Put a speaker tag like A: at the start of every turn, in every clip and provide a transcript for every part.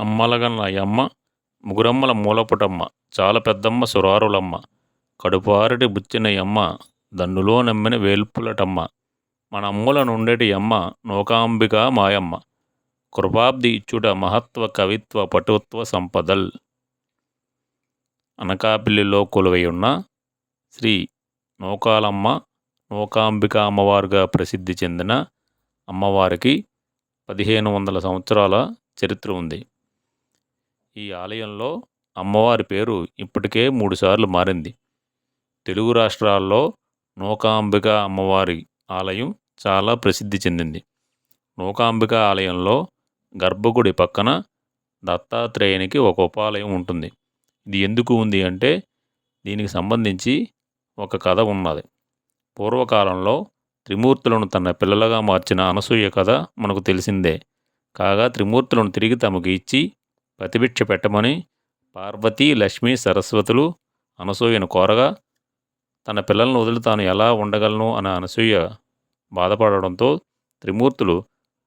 A: అమ్మలగన్న అయ్యమ్మ ముగురమ్మల మూలపుటమ్మ చాలా పెద్దమ్మ సురారులమ్మ కడుపారటి బుచ్చినయమ్మ దన్నులో నమ్మిన వేల్పులటమ్మ మన అమ్ముల నుండేటి అమ్మ నూకాంబిక మాయమ్మ కృపాబ్ది ఇచ్చుట మహత్వ కవిత్వ పటుత్వ సంపదల్. అనకాపిల్లిలో కొలువైయున్న శ్రీ నూకాలమ్మ నూకాంబిక అమ్మవారుగా ప్రసిద్ధి చెందిన అమ్మవారికి పదిహేను వందల సంవత్సరాల చరిత్ర ఉంది. ఈ ఆలయంలో అమ్మవారి పేరు ఇప్పటికే మూడుసార్లు మారింది. తెలుగు రాష్ట్రాల్లో నూకాంబిక అమ్మవారి ఆలయం చాలా ప్రసిద్ధి చెందింది. నూకాంబిక ఆలయంలో గర్భగుడి పక్కన దత్తాత్రేయునికి ఒక ఉపాలయం ఉంటుంది. ఇది ఎందుకు ఉంది అంటే దీనికి సంబంధించి ఒక కథ ఉన్నది. పూర్వకాలంలో త్రిమూర్తులను తన పిల్లలుగా మార్చిన అనసూయ కథ మనకు తెలిసిందే. కాగా త్రిమూర్తులను తిరిగి తమకు ఇచ్చి ప్రతిభిక్ష పెట్టమని పార్వతీ లక్ష్మి సరస్వతులు అనసూయను కోరగా తన పిల్లలను వదిలి తాను ఎలా ఉండగలను అని అనసూయ బాధపడడంతో త్రిమూర్తులు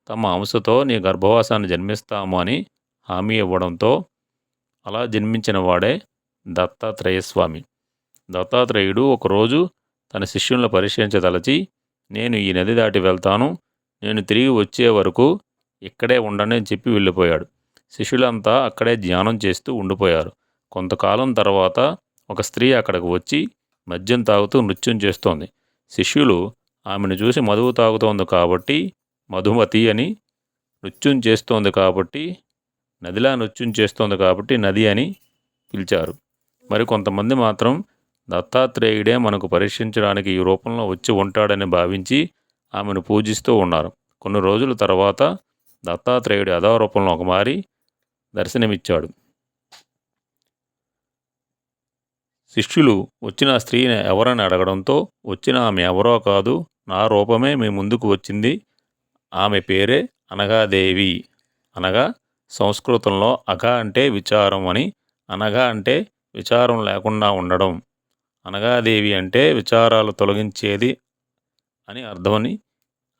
A: తమ అంశతో నీ గర్భవాసాన్ని జన్మిస్తాము అని హామీ ఇవ్వడంతో అలా జన్మించిన వాడే దత్తాత్రేయస్వామి. దత్తాత్రేయుడు ఒకరోజు తన శిష్యులను పరిశీలించదలచి నేను ఈ నది దాటి వెళ్తాను. నేను తిరిగి వచ్చే వరకు ఇక్కడే ఉండనని చెప్పి వెళ్ళిపోయాడు. శిష్యులంతా అక్కడే ధ్యానం చేస్తూ ఉండిపోయారు. కొంతకాలం తర్వాత ఒక స్త్రీ అక్కడికి వచ్చి మద్యం తాగుతూ నృత్యం చేస్తోంది. శిష్యులు ఆమెను చూసి మధువు తాగుతోంది కాబట్టి మధుమతి అని నృత్యం చేస్తోంది కాబట్టి నదిలా నృత్యం చేస్తోంది కాబట్టి నది అని పిలిచారు. మరి కొంతమంది మాత్రం దత్తాత్రేయుడే మనకు పరీక్షించడానికి ఈ రూపంలో వచ్చి ఉంటాడని భావించి ఆమెను పూజిస్తూ ఉన్నారు. కొన్ని రోజుల తర్వాత దత్తాత్రేయుడు అదో ఒక మారి దర్శనమిచ్చాడు. శిష్యులు వచ్చిన స్త్రీని ఎవరని అడగడంతో వచ్చిన ఆమె ఎవరో కాదు నా రూపమే మీ ముందుకు వచ్చింది. ఆమె పేరే అనగాదేవి. అనగా సంస్కృతంలో అఘ అంటే విచారం అని అనగా అంటే విచారం లేకుండా ఉండడం. అనగాదేవి అంటే విచారాలు తొలగించేది అని అర్థమని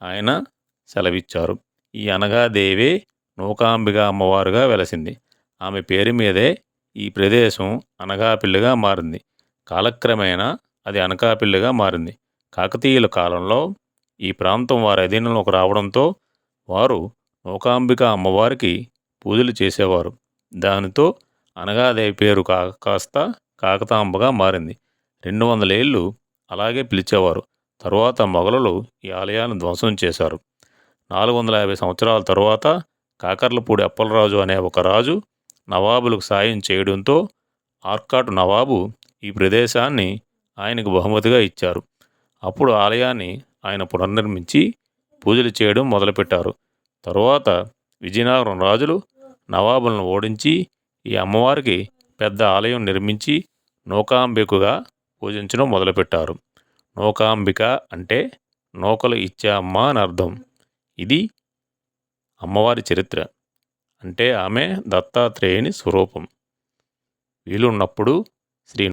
A: ఆయన సెలవిచ్చారు. ఈ అనగాదేవే నూకాంబిక అమ్మవారుగా వెలసింది. ఆమె పేరు మీదే ఈ ప్రదేశం అనకాపిల్లిగా మారింది. కాలక్రమేణా అది అనకాపిల్లిగా మారింది. కాకతీయుల కాలంలో ఈ ప్రాంతం వారి అధీనంలోకి రావడంతో వారు నూకాంబిక అమ్మవారికి పూజలు చేసేవారు. దానితో అనగాదేవి పేరు కా కాస్త కాకతాంబగా మారింది. రెండు వందల ఏళ్ళు అలాగే పిలిచేవారు. తరువాత మొఘలులు ఈ ఆలయాన్ని ధ్వంసం చేశారు. నాలుగు వందల యాభై సంవత్సరాల తరువాత కాకర్లపూడి అప్పలరాజు అనే ఒక రాజు నవాబులకు సాయం చేయడంతో ఆర్కాటు నవాబు ఈ ప్రదేశాన్ని ఆయనకు బహుమతిగా ఇచ్చారు. అప్పుడు ఆలయాన్ని ఆయన పునర్నిర్మించి పూజలు చేయడం మొదలుపెట్టారు. తరువాత విజయనగరం రాజులు నవాబులను ఓడించి ఈ అమ్మవారికి పెద్ద ఆలయం నిర్మించి నూకాంబికగా పూజించడం మొదలుపెట్టారు. నూకాంబిక అంటే నూకలు ఇచ్చే అమ్మ అని అర్థం. ఇది అమ్మవారి చరిత్ర. అంటే ఆమె దత్తాత్రేయుని స్వరూపం. వీలున్నప్పుడు శ్రీ